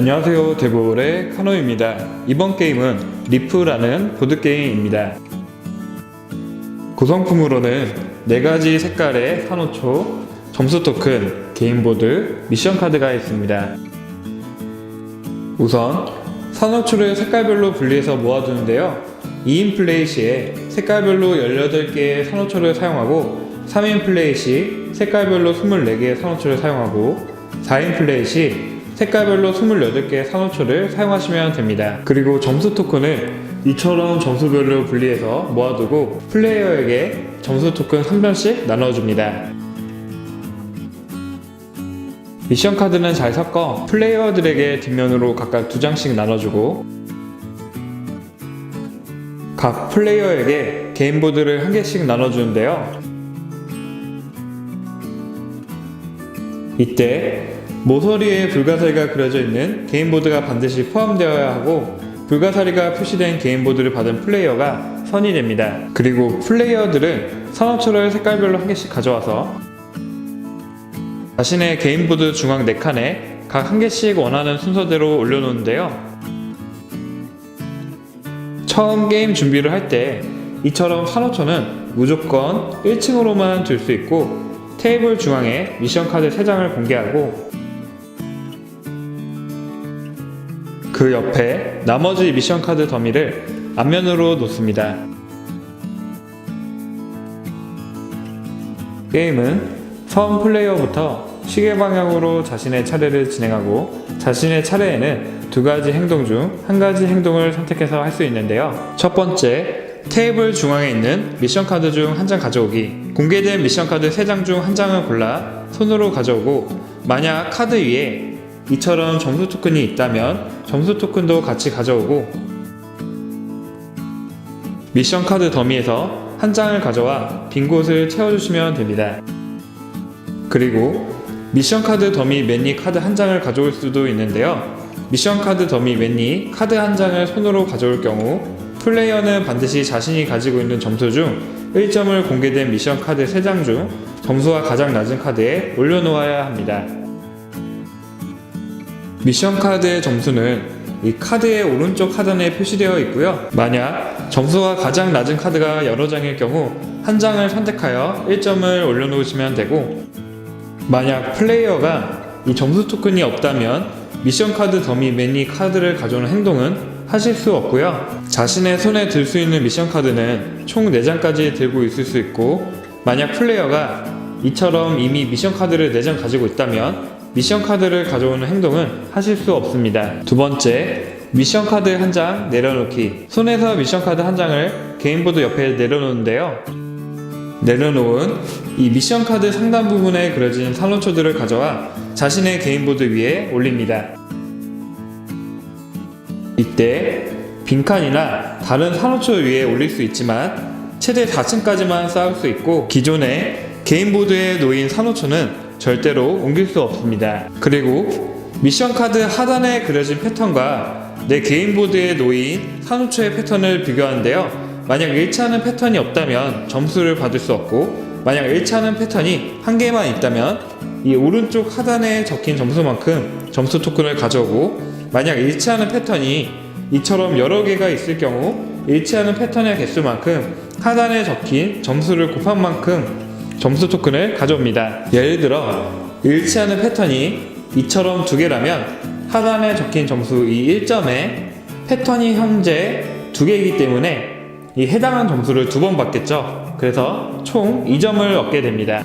안녕하세요. 데볼의 카노입니다. 이번 게임은 리프라는 보드게임입니다. 구성품으로는 4가지 색깔의 산호초, 점수 토큰, 게임보드, 미션 카드가 있습니다. 우선 산호초를 색깔별로 분리해서 모아두는데요. 2인 플레이 시에 색깔별로 18개의 산호초를 사용하고 3인 플레이 시 색깔별로 24개의 산호초를 사용하고 4인 플레이 시 색깔별로 28개의 산호초를 사용하시면 됩니다. 그리고 점수 토큰을 이처럼 점수별로 분리해서 모아두고 플레이어에게 점수 토큰 3변씩 나눠줍니다. 미션 카드는 잘 섞어 플레이어들에게 뒷면으로 각각 2장씩 나눠주고 각 플레이어에게 게임보드를 한 개씩 나눠주는데요. 이때 모서리에 불가사리가 그려져 있는 게임보드가 반드시 포함되어야 하고 불가사리가 표시된 게임보드를 받은 플레이어가 선이 됩니다. 그리고 플레이어들은 산호초를 색깔별로 한 개씩 가져와서 자신의 게임보드 중앙 4칸에 각 한 개씩 원하는 순서대로 올려놓는데요. 처음 게임 준비를 할 때 이처럼 산호초는 무조건 1층으로만 둘 수 있고 테이블 중앙에 미션 카드 3장을 공개하고 그 옆에 나머지 미션 카드 더미를 앞면으로 놓습니다. 게임은 처음 플레이어부터 시계 방향으로 자신의 차례를 진행하고 자신의 차례에는 두 가지 행동 중 한 가지 행동을 선택해서 할 수 있는데요. 첫 번째, 테이블 중앙에 있는 미션 카드 중 한 장 가져오기. 공개된 미션 카드 3장 중 한 장을 골라 손으로 가져오고 만약 카드 위에 이처럼 점수 토큰이 있다면 점수 토큰도 같이 가져오고 미션 카드 더미에서 한 장을 가져와 빈 곳을 채워주시면 됩니다. 그리고 미션 카드 더미 매니 카드 한 장을 가져올 수도 있는데요. 미션 카드 더미 매니 카드 한 장을 손으로 가져올 경우 플레이어는 반드시 자신이 가지고 있는 점수 중 1점을 공개된 미션 카드 3장 중 점수가 가장 낮은 카드에 올려놓아야 합니다. 미션 카드의 점수는 이 카드의 오른쪽 하단에 표시되어 있고요. 만약 점수가 가장 낮은 카드가 여러 장일 경우 한 장을 선택하여 1점을 올려놓으시면 되고 만약 플레이어가 이 점수 토큰이 없다면 미션 카드 더미 매니 카드를 가져오는 행동은 하실 수 없고요. 자신의 손에 들 수 있는 미션 카드는 총 4장까지 들고 있을 수 있고 만약 플레이어가 이처럼 이미 미션 카드를 4장 가지고 있다면 미션 카드를 가져오는 행동은 하실 수 없습니다. 두 번째, 미션 카드 한 장 내려놓기. 손에서 미션 카드 한 장을 게임보드 옆에 내려놓는데요. 내려놓은 이 미션 카드 상단 부분에 그려진 산호초들을 가져와 자신의 게임보드 위에 올립니다. 이때 빈칸이나 다른 산호초 위에 올릴 수 있지만 최대 4층까지만 쌓을 수 있고 기존의 게임보드에 놓인 산호초는 절대로 옮길 수 없습니다. 그리고 미션 카드 하단에 그려진 패턴과 내 게임보드에 놓인 산호초의 패턴을 비교하는데요. 만약 일치하는 패턴이 없다면 점수를 받을 수 없고 만약 일치하는 패턴이 한 개만 있다면 이 오른쪽 하단에 적힌 점수만큼 점수 토큰을 가져오고 만약 일치하는 패턴이 이처럼 여러 개가 있을 경우 일치하는 패턴의 개수만큼 하단에 적힌 점수를 곱한 만큼 점수 토큰을 가져옵니다. 예를 들어 일치하는 패턴이 이처럼 두 개라면 하단에 적힌 점수 이 1점에 패턴이 현재 두 개이기 때문에 이 해당한 점수를 두 번 받겠죠. 그래서 총 2점을 얻게 됩니다.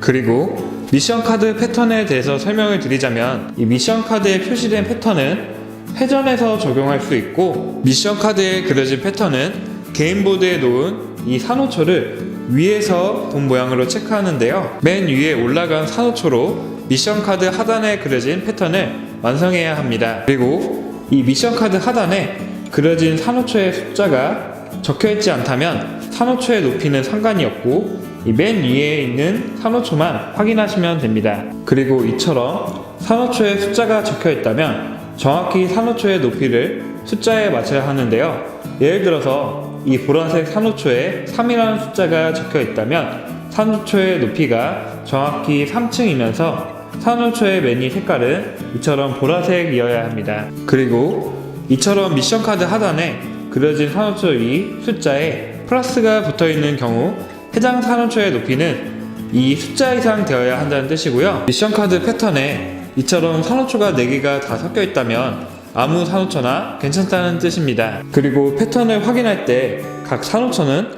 그리고 미션 카드 패턴에 대해서 설명을 드리자면 이 미션 카드에 표시된 패턴은 회전에서 적용할 수 있고 미션 카드에 그려진 패턴은 게임보드에 놓은 이 산호초를 위에서 본 모양으로 체크하는데요. 맨 위에 올라간 산호초로 미션 카드 하단에 그려진 패턴을 완성해야 합니다. 그리고 이 미션 카드 하단에 그려진 산호초의 숫자가 적혀 있지 않다면 산호초의 높이는 상관이 없고 이맨 위에 있는 산호초만 확인하시면 됩니다. 그리고 이처럼 산호초의 숫자가 적혀 있다면 정확히 산호초의 높이를 숫자에 맞춰야 하는데요. 예를 들어서 이 보라색 산호초에 3이라는 숫자가 적혀 있다면 산호초의 높이가 정확히 3층이면서 산호초의 매니 색깔은 이처럼 보라색이어야 합니다. 그리고 이처럼 미션 카드 하단에 그려진 산호초 위 숫자에 플러스가 붙어 있는 경우 해당 산호초의 높이는 이 숫자 이상 되어야 한다는 뜻이고요. 미션 카드 패턴에 이처럼 산호초가 4개가 다 섞여 있다면 아무 산호초나 괜찮다는 뜻입니다. 그리고 패턴을 확인할 때 각 산호초는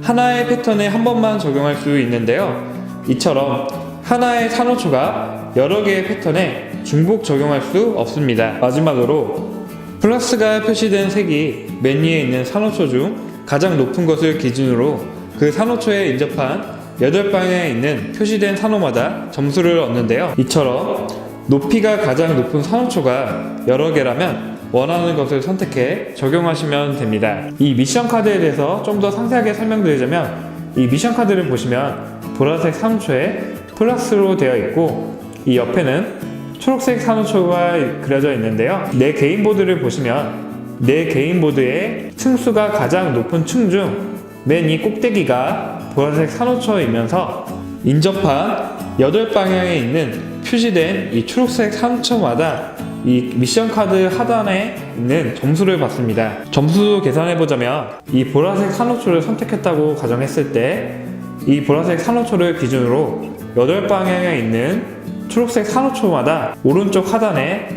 하나의 패턴에 한 번만 적용할 수 있는데요. 이처럼 하나의 산호초가 여러 개의 패턴에 중복 적용할 수 없습니다. 마지막으로 플러스가 표시된 색이 맨 위에 있는 산호초 중 가장 높은 것을 기준으로 그 산호초에 인접한 8방향에 있는 표시된 산호마다 점수를 얻는데요. 이처럼 높이가 가장 높은 산호초가 여러 개라면 원하는 것을 선택해 적용하시면 됩니다. 이 미션 카드에 대해서 좀 더 상세하게 설명드리자면 이 미션 카드를 보시면 보라색 산호초에 플러스로 되어 있고 이 옆에는 초록색 산호초가 그려져 있는데요. 내 개인 보드를 보시면 내 개인 보드의 층수가 가장 높은 층 중 맨 이 꼭대기가 보라색 산호초이면서 인접한 8방향에 있는 표시된 이 초록색 산호초마다 이 미션 카드 하단에 있는 점수를 받습니다. 점수 계산해 보자면 이 보라색 산호초를 선택했다고 가정했을 때 이 보라색 산호초를 기준으로 8방향에 있는 초록색 산호초마다 오른쪽 하단에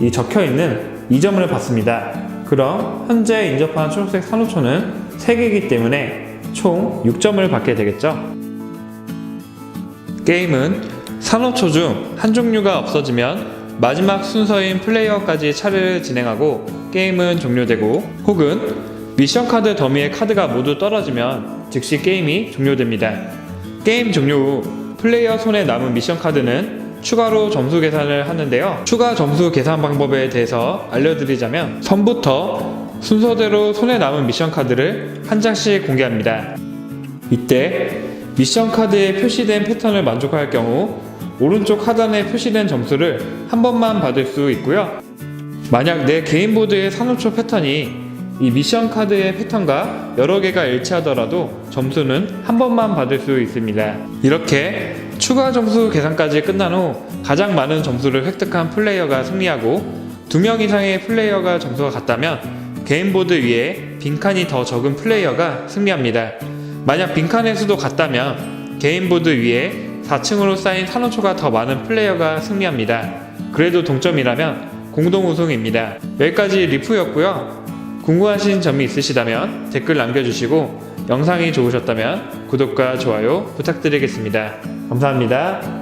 이 적혀 있는 2점을 받습니다. 그럼 현재 인접한 초록색 산호초는 3개이기 때문에 총 6점을 받게 되겠죠. 게임은 산호초 중 한 종류가 없어지면 마지막 순서인 플레이어까지 차례를 진행하고 게임은 종료되고 혹은 미션 카드 더미의 카드가 모두 떨어지면 즉시 게임이 종료됩니다. 게임 종료 후 플레이어 손에 남은 미션 카드는 추가로 점수 계산을 하는데요. 추가 점수 계산 방법에 대해서 알려드리자면 선부터 순서대로 손에 남은 미션 카드를 한 장씩 공개합니다. 이때 미션 카드에 표시된 패턴을 만족할 경우 오른쪽 하단에 표시된 점수를 한 번만 받을 수 있고요. 만약 내 개인 보드의 산호초 패턴이 이 미션 카드의 패턴과 여러 개가 일치하더라도 점수는 한 번만 받을 수 있습니다. 이렇게 추가 점수 계산까지 끝난 후 가장 많은 점수를 획득한 플레이어가 승리하고 두 명 이상의 플레이어가 점수가 같다면 개인 보드 위에 빈칸이 더 적은 플레이어가 승리합니다. 만약 빈칸의 수도 같다면 개인 보드 위에 4층으로 쌓인 산호초가 더 많은 플레이어가 승리합니다. 그래도 동점이라면 공동 우승입니다. 여기까지 리프였고요. 궁금하신 점이 있으시다면 댓글 남겨주시고 영상이 좋으셨다면 구독과 좋아요 부탁드리겠습니다. 감사합니다.